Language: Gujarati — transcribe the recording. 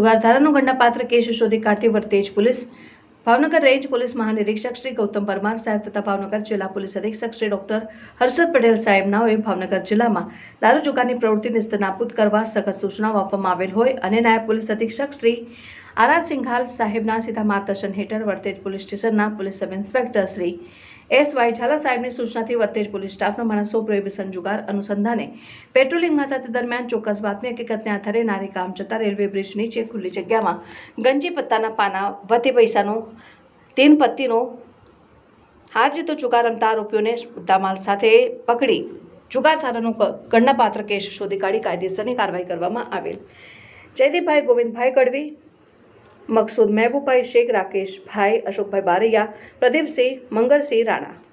જુગારધારાનો ગણનાપાત્ર કેસ શોધી કાઢતી Vartej police Bhavnagar range police મહાનિરીક્ષક Shri Gautam Parmar સાહેબ તથા ભાવનગર જિલ્લા પોલીસ અધિક્ષક શ્રી ડોક્ટર હર્ષદ પટેલ સાહેબ નાઓએ ભાવનગર જિલ્લામાં દારૂ જુગારની પ્રવૃત્તિને નિસ્તનાબૂદ કરવા સખત સૂચનાઓ આપવામાં આવેલ હોય અને નાયબ પોલીસ અધિક્ષક શ્રી આર આર સિંઘાલ સાહેબના સીધા માર્ગદર્શન હેઠળ વર્તેજ પોલીસ સ્ટેશનના police sub inspector Shri S Y Zala સાહેબની સૂચનાથી વર્તેજ પોલીસ સ્ટાફનો માણસો પ્રોહિબિશન જુગાર અનુસંધાને. પેટ્રોલિંગમાં થતી દરમિયાન ચોક્કસ બાતમી હકીકતને આધારે નારી કામ જતા રેલવે બ્રિજ નીચે ખુલ્લી જગ્યામાં ગંજી પત્તાના પાના વધી પૈસાનો, તીન પત્તીનો હાર જીતો જુગાર રમતા આરોપીઓને મુદ્દામાલ સાથે પકડી. જુગાર થારાનો ગણનાપાત્ર કેસ શોધી કાઢી કાયદેસરની કાર્યવાહી કરવામાં આવેલ. જયદીપભાઈ ગોવિંદભાઈ ગઢવી મકસૂદ મહેબુભાઈ શેખ રાકેશભાઈ અશોકભાઈ બારૈયા પ્રદીપસિંહ મંગલસિંહ રાણા